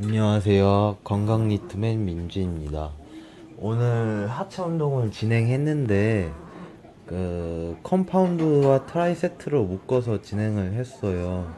안녕하세요. 건강 리트맨 민주입니다. 오늘 하체 운동을 진행했는데 그 컴파운드와 트라이 세트로 묶어서 진행을 했어요.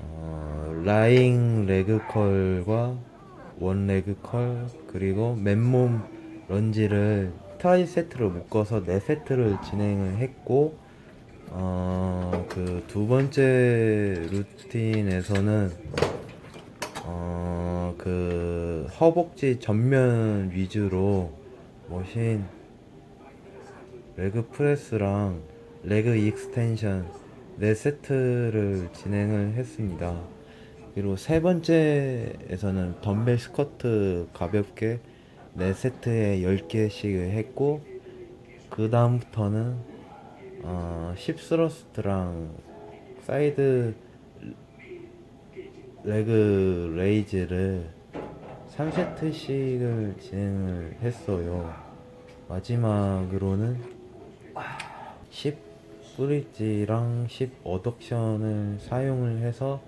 어, 라잉 레그 컬과 원 레그 컬 그리고 맨몸 런지를 트라이 세트로 묶어서 네 세트를 진행을 했고 어, 그 두 번째 루틴에서는 어, 그 허벅지 전면 위주로 머신 레그 프레스랑 레그 익스텐션 네 세트를 진행을 했습니다. 그리고 세 번째에서는 덤벨 스쿼트 가볍게 네 세트에 10개씩 했고 그 다음부터는 어, 힙스러스트랑 사이드 레그 레이즈를 3세트씩을 진행을 했어요. 마지막으로는 10 브릿지랑 10 어덕션을 사용을 해서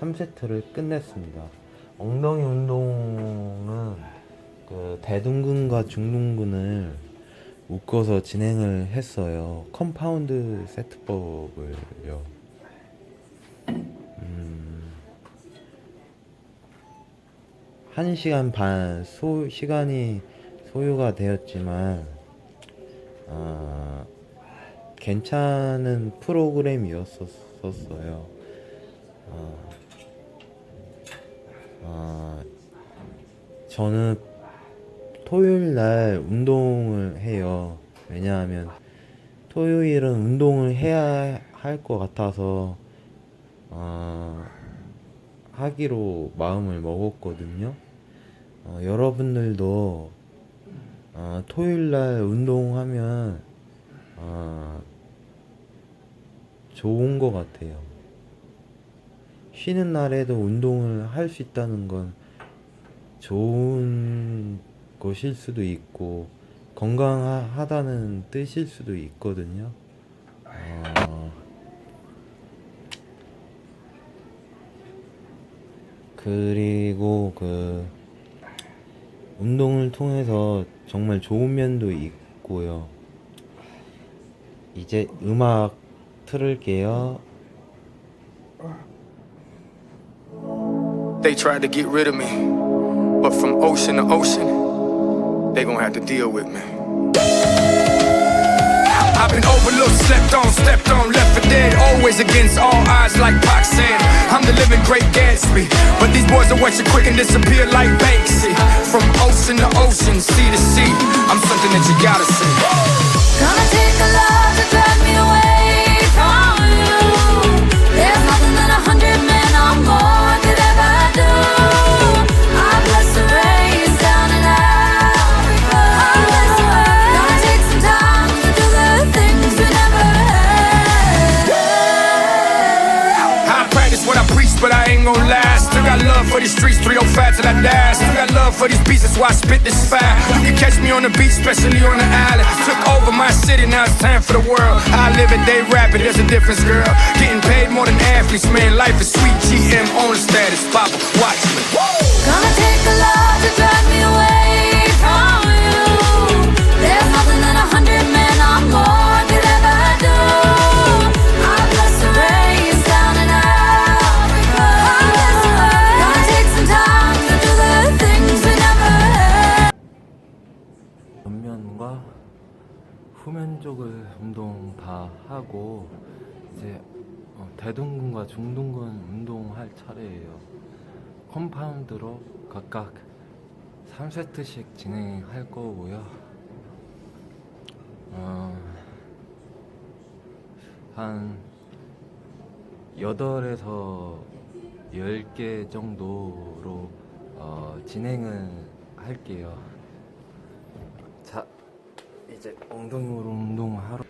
3세트를 끝냈습니다. 엉덩이 운동은 그 대둔근과 중둔근을 묶어서 진행을 했어요. 컴파운드 세트법을요. 한 시간 반 소, 시간이 소요가 되었지만 어, 괜찮은 프로그램이었었어요. 어, 어, 저는 토요일 날 운동을 해요. 왜냐하면 토요일은 운동을 해야 할 것 같아서 어, 하기로 마음을 먹었거든요. 어, 여러분들도 어, 토요일 날 운동하면 어, 좋은 것 같아요. 쉬는 날에도 운동을 할 수 있다는 건 좋은 것일 수도 있고 건강하다는 뜻일 수도 있거든요. 어, 그리고 그 운동을 통해서 정말 좋은 면도 있고요. 이제 음악 틀을게요. They tried to get rid of me, but from ocean to ocean, they gonna have to deal with me. I've been overlooked, slept on, stepped on, left for dead. Always against all odds, like Pac said. I'm the living great Gatsby. But these boys will watch you quick and disappear like Banksy. From ocean to ocean, sea to sea, I'm something that you gotta see. Gonna take a love ain't gon' lie. Still got love for these streets, 305 till I die. Still got love for these beats, that's why I spit this fire. You can catch me on the beach, especially on the island. Took over my city, now it's time for the world. I live it, they rapping, there's a difference, girl. Getting paid more than athletes, man. Life is sweet. GM on the status, Papa, watch me. Gonna take a love to drive 하고 이제 어, 대둔근과 중둔근 운동할 차례예요. 컴파운드로 각각 3세트씩 진행할 거고요. 어, 한 8에서 10개 정도로 어, 진행을 할게요. 자, 이제 엉덩이로 운동하러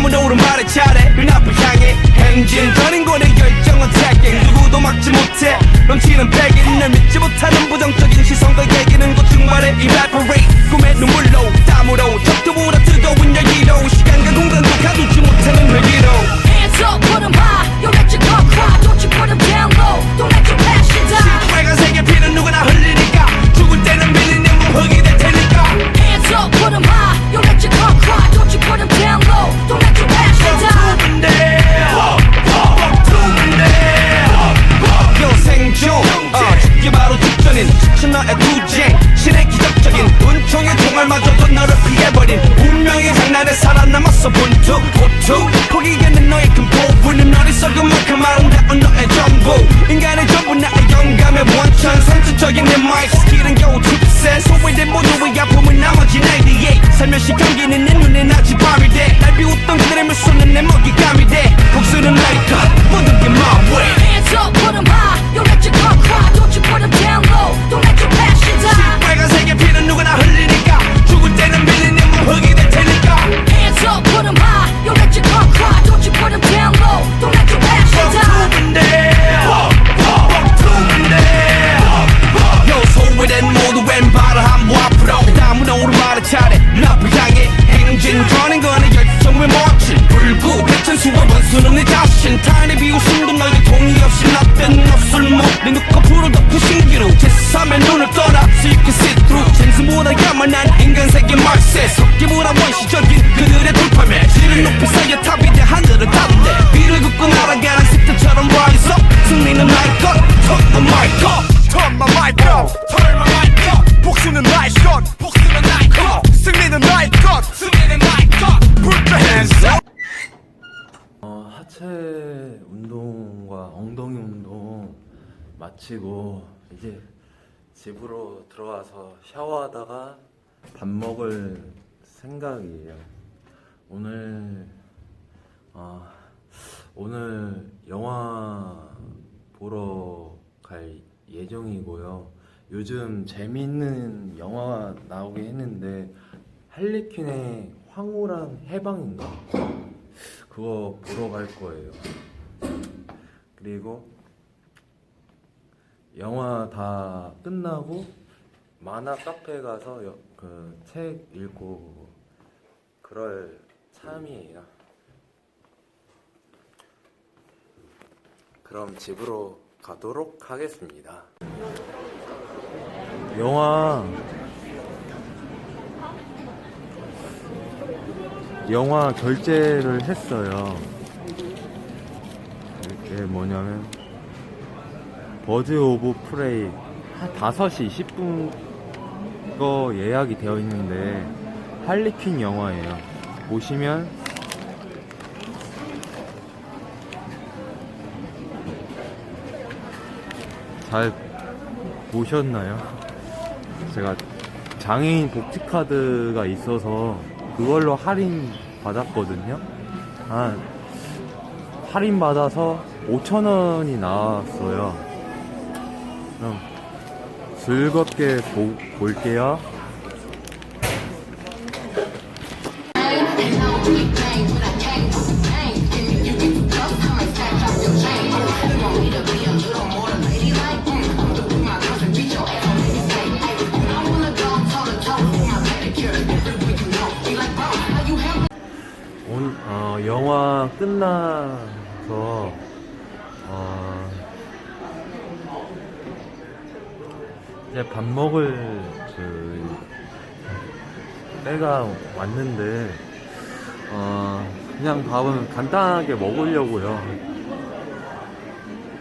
다음은 오른발의 차례. 눈앞을 향해 행진. 더는 권의 결정은 태깅 누구도 막지 못해. 넘치는 패기 널 믿지 못하는 부정적인 시선과 얘기는 곧 중반에 evaporate. 꿈의 눈물로 땀으로 적도보다 뜨거운 열기로. 시간과 공간도 가두지 못 멈춘 너의 투쟁 신의 기적적인 운총의 총알마저도 너를 피해버린 운명의 장난에 살아남았어 본투 보투. 포기겠는 너의 큰 부분은 어리석은 만큼 아름다운 너의 전부. 인간의 전부 나의 영감의 원천. 선수적인 내 마이 스킬은 겨우 2% 소외된 모두의 아픔은 나머지 98 살며시 경기는 내 눈에 나지 밤이 돼날 비웃던 그들의 물소는 내 먹이 마치고 이제 집으로 들어와서 샤워하다가 밥 먹을 생각이에요. 오늘 아 오늘 영화 보러 갈 예정이고요. 요즘 재미있는 영화 나오게 했는데 할리퀸의 황홀한 해방인가? 그거 보러 갈 거예요. 그리고 영화 다 끝나고 만화 카페 가서 그 책 읽고 그럴 참이에요. 그럼 집으로 가도록 하겠습니다. 영화 영화 결제를 했어요. 이게 뭐냐면 버드 오브 프레이 한 5시 10분 거 예약이 되어 있는데 할리퀸 영화예요. 보시면 잘 보셨나요? 제가 장애인 복지 카드가 있어서 그걸로 할인 받았거든요. 아, 할인 받아서 5,000원이 나왔어요. 즐겁게 보, 볼게요. 온, 어, 영화 끝나서 어, 이제 밥 먹을 그 때가 왔는데 어, 그냥 밥은 간단하게 먹으려고요.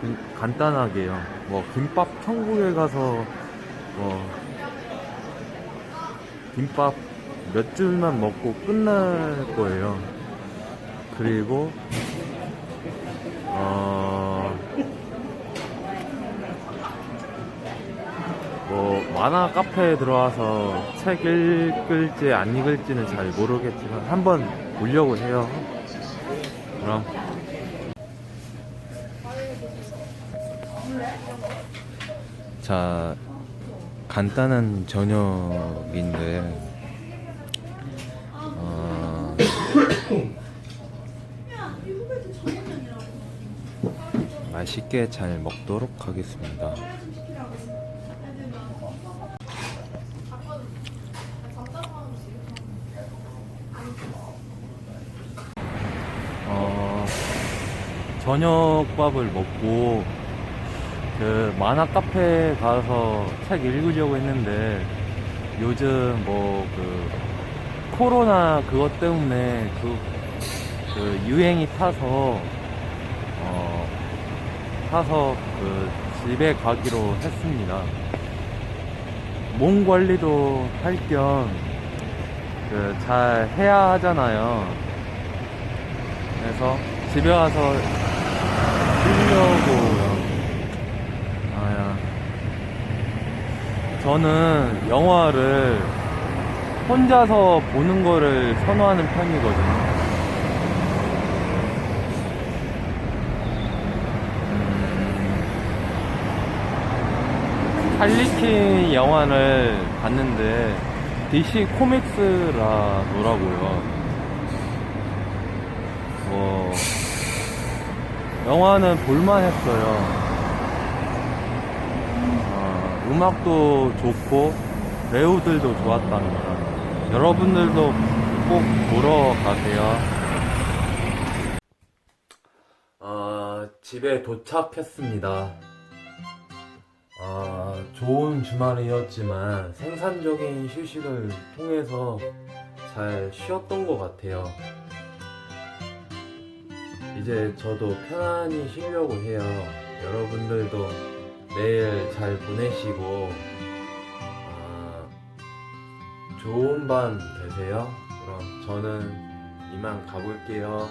그- 간단하게요. 뭐 김밥 천국에 가서 뭐 김밥 몇 줄만 먹고 끝날 거예요. 그리고 어, 뭐 만화 카페에 들어와서 책 읽을지 안 읽을지는 잘 모르겠지만 한번 보려고 해요. 그럼 자 간단한 저녁인데 어, 맛있게 잘 먹도록 하겠습니다. 저녁밥을 먹고 그 만화 카페 가서 책 읽으려고 했는데 요즘 뭐 그 코로나 그것 때문에 그, 그 유행이 타서 어 타서 그 집에 가기로 했습니다. 몸 관리도 할 겸 그 잘 해야 하잖아요. 그래서 집에 와서 하려고 아야. 저는 영화를 혼자서 보는 거를 선호하는 편이거든요. 음. 할리퀸 영화를 봤는데 DC 코믹스라더라고요. 뭐 영화는 볼만했어요. 어, 음악도 좋고 배우들도 좋았답니다. 여러분들도 꼭 보러 가세요. 아, 집에 도착했습니다. 아, 좋은 주말이었지만 생산적인 휴식을 통해서 잘 쉬었던 것 같아요. 이제 저도 편안히 쉬려고 해요. 여러분들도 내일 잘 보내시고, 아, 좋은 밤 되세요. 그럼 저는 이만 가볼게요.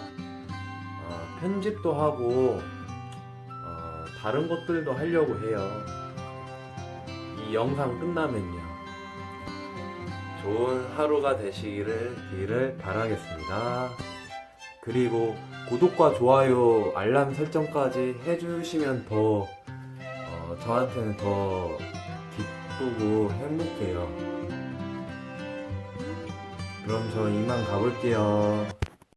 아, 편집도 하고, 어, 다른 것들도 하려고 해요. 이 영상 끝나면요. 좋은 하루가 되시기를 기를 바라겠습니다. 그리고 구독과 좋아요, 알람 설정까지 해주시면 더 어, 저한테는 더 기쁘고 행복해요. 그럼 저 이만 가볼게요.